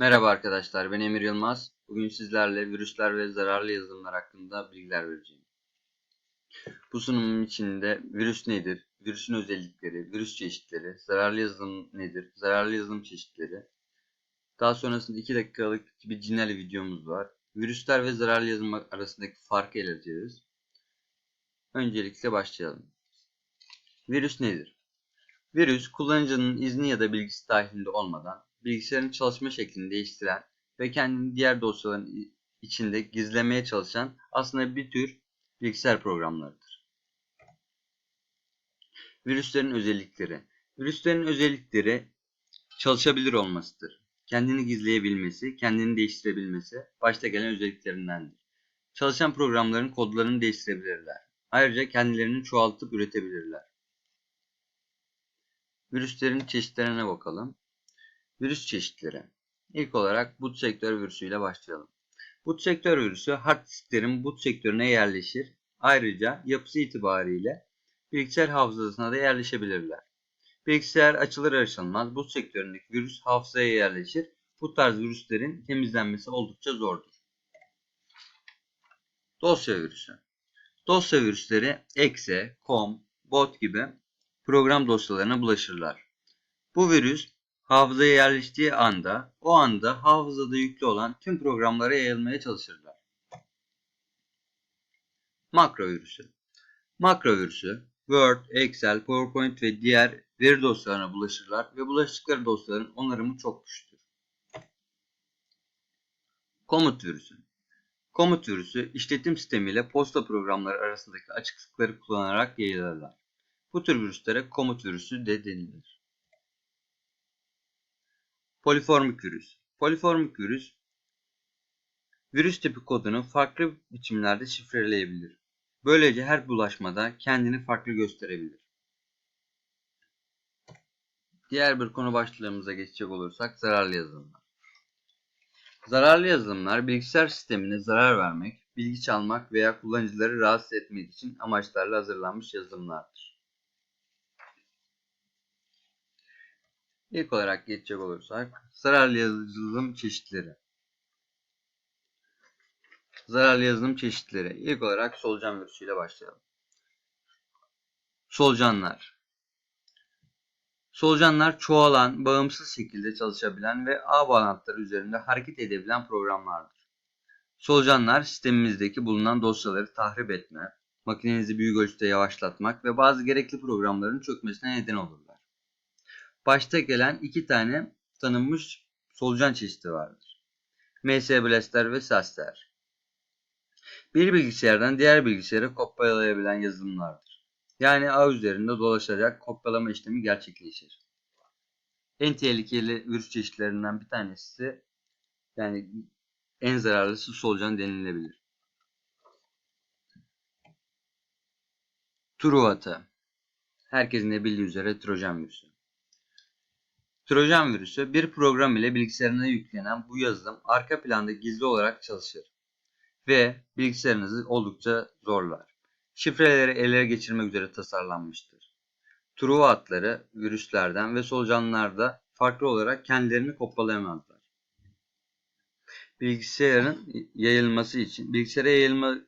Merhaba arkadaşlar, ben Emir Yılmaz. Bugün sizlerle virüsler ve zararlı yazılımlar hakkında bilgiler vereceğim. Bu sunumum içinde virüs nedir, virüsün özellikleri, virüs çeşitleri, zararlı yazılım nedir, zararlı yazılım çeşitleri. Daha sonrasında 2 dakikalık bir cinel videomuz var. Virüsler ve zararlı yazılım arasındaki farkı ele alacağız. Öncelikle başlayalım. Virüs nedir? Virüs, kullanıcının izni ya da bilgisi dahilinde olmadan bilgisayarın çalışma şeklini değiştiren ve kendini diğer dosyaların içinde gizlemeye çalışan aslında bir tür bilgisayar programlarıdır. Virüslerin özellikleri Virüslerin özellikleri çalışabilir olmasıdır. Kendini gizleyebilmesi, kendini değiştirebilmesi başta gelen özelliklerindendir. Çalışan programların kodlarını değiştirebilirler. Ayrıca kendilerini çoğaltıp üretebilirler. Virüslerin çeşitlerine bakalım. Virüs çeşitleri. İlk olarak boot sektör virüsüyle başlayalım. Boot sektör virüsü hard disklerin boot sektörüne yerleşir. Ayrıca yapısı itibariyle bilgisayar hafızasına da yerleşebilirler. Bilgisayar açılır açılmaz boot sektöründeki virüs hafızaya yerleşir. Bu tarz virüslerin temizlenmesi oldukça zordur. Dosya virüsü. Dosya virüsleri exe, com, bot gibi program dosyalarına bulaşırlar. Bu virüs hafızaya yerleştiği anda o anda hafızada yüklü olan tüm programlara yayılmaya çalışırlar. Makro virüsü Makro virüsü Word, Excel, PowerPoint ve diğer veri dosyalarına bulaşırlar ve bulaştıkları dosyaların onarımı çok güçtür. Komut virüsü Komut virüsü işletim sistemi ile posta programları arasındaki açıklıkları kullanarak yayılırlar. Bu tür virüslere komut virüsü de denilir. Poliformik virüs. Poliformik virüs, virüs tipi kodunu farklı biçimlerde şifreleyebilir. Böylece her bulaşmada kendini farklı gösterebilir. Diğer bir konu başlığımıza geçecek olursak zararlı yazılımlar. Zararlı yazılımlar bilgisayar sistemine zarar vermek, bilgi çalmak veya kullanıcıları rahatsız etmek için amaçlarla hazırlanmış yazılımlardır. İlk olarak geçecek olursak zararlı yazılım çeşitleri. Zararlı yazılım çeşitleri. İlk olarak solucan virüsüyle başlayalım. Solucanlar. Solucanlar çoğalan, bağımsız şekilde çalışabilen ve ağ bağlantıları üzerinde hareket edebilen programlardır. Solucanlar sistemimizdeki bulunan dosyaları tahrip etme, makinenizi büyük ölçüde yavaşlatmak ve bazı gerekli programların çökmesine neden olurlar başta gelen iki tane tanınmış solucan çeşidi vardır. MS Blaster ve Saster. Bir bilgisayardan diğer bilgisayara kopyalayabilen yazılımlardır. Yani ağ üzerinde dolaşarak kopyalama işlemi gerçekleşir. En tehlikeli virüs çeşitlerinden bir tanesi yani en zararlısı solucan denilebilir. Truata. Herkesin de bildiği üzere Trojan virüsü. Trojan virüsü bir program ile bilgisayarına yüklenen bu yazılım arka planda gizli olarak çalışır ve bilgisayarınızı oldukça zorlar. Şifreleri ele geçirmek üzere tasarlanmıştır. Truva atları virüslerden ve solucanlarda farklı olarak kendilerini kopyalayamazlar. Bilgisayarın yayılması için, bilgisayara yayılma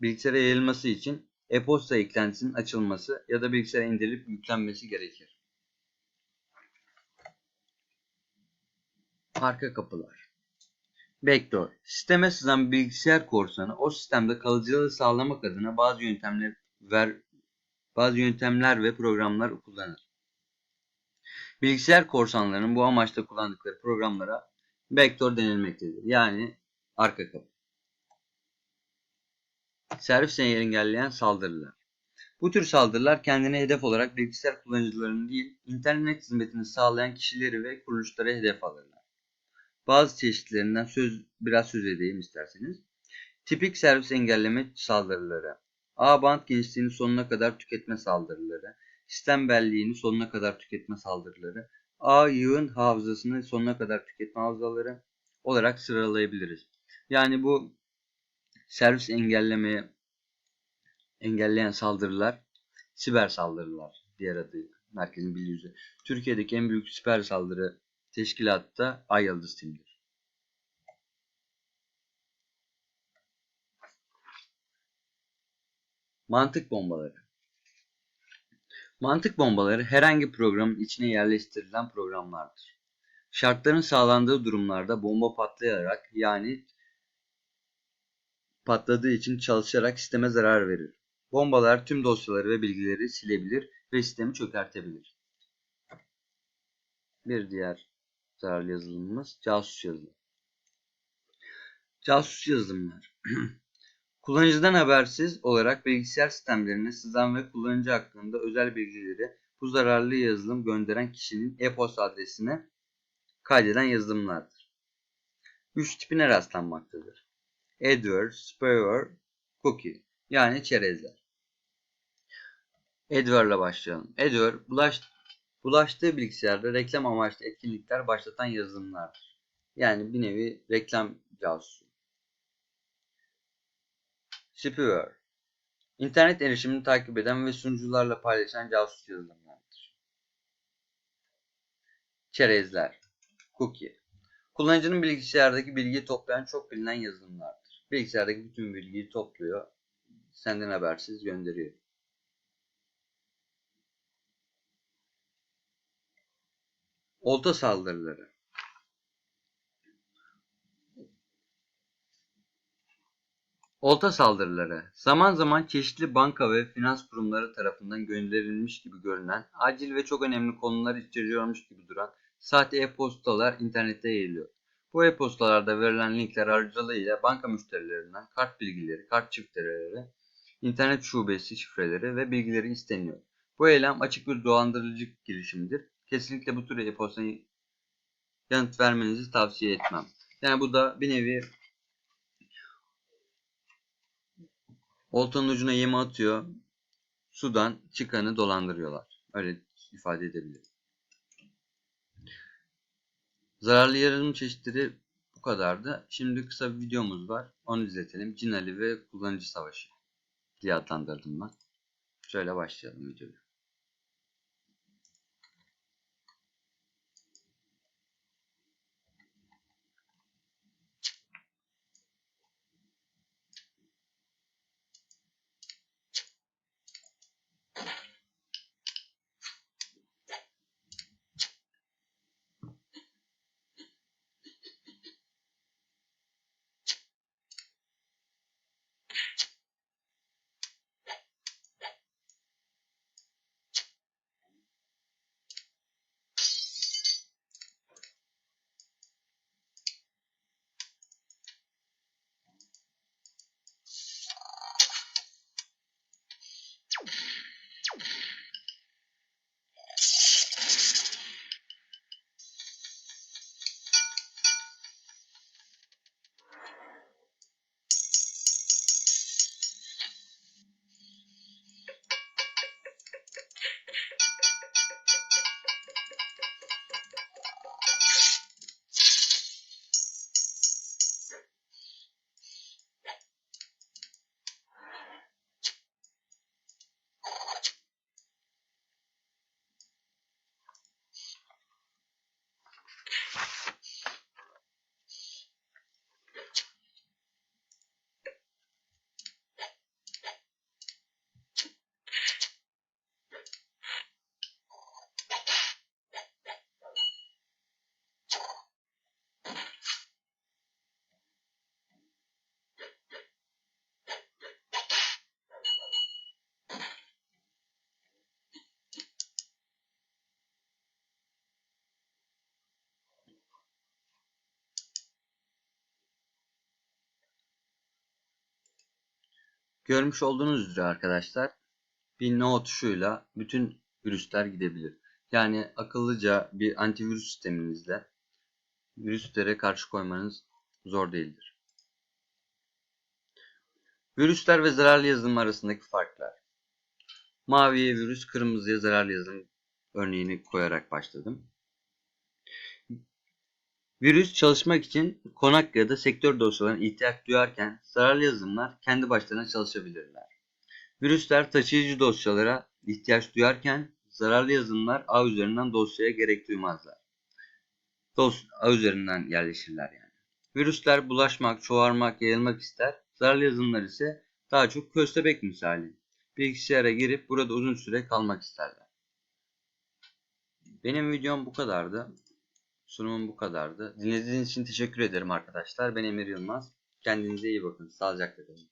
bilgisayara yayılması için e-posta eklentisinin açılması ya da bilgisayara indirilip yüklenmesi gerekir. Arka kapılar. Backdoor. Sisteme sızan bilgisayar korsanı o sistemde kalıcılığı sağlamak adına bazı yöntemler ver bazı yöntemler ve programlar kullanır. Bilgisayar korsanlarının bu amaçla kullandıkları programlara backdoor denilmektedir. Yani arka kapı. Servis engelleyen saldırılar. Bu tür saldırılar kendine hedef olarak bilgisayar kullanıcılarını değil, internet hizmetini sağlayan kişileri ve kuruluşlara hedef alırlar. Bazı çeşitlerinden söz biraz söz edeyim isterseniz. Tipik servis engelleme saldırıları, ağ band genişliğini sonuna kadar tüketme saldırıları, sistem belleğini sonuna kadar tüketme saldırıları, ağ yığın hafızasını sonuna kadar tüketme hafızaları olarak sıralayabiliriz. Yani bu servis engellemeye engelleyen saldırılar siber saldırılar diğer adıyla merkezin bildiği. Türkiye'deki en büyük siber saldırı teşkilatta ay yıldız timdir. Mantık bombaları Mantık bombaları herhangi programın içine yerleştirilen programlardır. Şartların sağlandığı durumlarda bomba patlayarak yani patladığı için çalışarak sisteme zarar verir. Bombalar tüm dosyaları ve bilgileri silebilir ve sistemi çökertebilir. Bir diğer zararlı yazılımımız casus yazılım. Casus yazılımlar. Kullanıcıdan habersiz olarak bilgisayar sistemlerine sızan ve kullanıcı hakkında özel bilgileri bu zararlı yazılım gönderen kişinin e-posta adresine kaydeden yazılımlardır. Üç tipine rastlanmaktadır. Adware, Spyware, Cookie yani çerezler. Adware ile başlayalım. Adware bulaş, bulaştığı bilgisayarda reklam amaçlı etkinlikler başlatan yazılımlardır. Yani bir nevi reklam casusu. Spyware İnternet erişimini takip eden ve sunucularla paylaşan casus yazılımlardır. Çerezler Cookie Kullanıcının bilgisayardaki bilgiyi toplayan çok bilinen yazılımlardır. Bilgisayardaki bütün bilgiyi topluyor, senden habersiz gönderiyor. Olta saldırıları Olta saldırıları zaman zaman çeşitli banka ve finans kurumları tarafından gönderilmiş gibi görünen, acil ve çok önemli konular içeriyormuş gibi duran sahte e-postalar internette yayılıyor. Bu e-postalarda verilen linkler aracılığıyla banka müşterilerinden kart bilgileri, kart şifreleri, internet şubesi şifreleri ve bilgileri isteniyor. Bu eylem açık bir dolandırıcı girişimidir. Kesinlikle bu tür e-postaya yanıt vermenizi tavsiye etmem. Yani bu da bir nevi oltanın ucuna yemi atıyor. Sudan çıkanı dolandırıyorlar. Öyle ifade edebilirim. Zararlı yararım çeşitleri bu kadardı. Şimdi kısa bir videomuz var. Onu izletelim. Cinali ve kullanıcı savaşı diye adlandırdım ben. Şöyle başlayalım videoyu. Görmüş olduğunuz üzere arkadaşlar bir no tuşuyla bütün virüsler gidebilir. Yani akıllıca bir antivirüs sisteminizle virüslere karşı koymanız zor değildir. Virüsler ve zararlı yazılım arasındaki farklar. Maviye virüs, kırmızıya zararlı yazılım örneğini koyarak başladım. Virüs çalışmak için konak ya da sektör dosyalarına ihtiyaç duyarken zararlı yazılımlar kendi başlarına çalışabilirler. Virüsler taşıyıcı dosyalara ihtiyaç duyarken zararlı yazılımlar ağ üzerinden dosyaya gerek duymazlar. Dos ağ üzerinden yerleşirler yani. Virüsler bulaşmak, çoğarmak, yayılmak ister. Zararlı yazılımlar ise daha çok köstebek misali. bilgisayara girip burada uzun süre kalmak isterler. Benim videom bu kadardı. Sunumum bu kadardı. Dinlediğiniz için teşekkür ederim arkadaşlar. Ben Emir Yılmaz. Kendinize iyi bakın. Sağlıcakla kalın.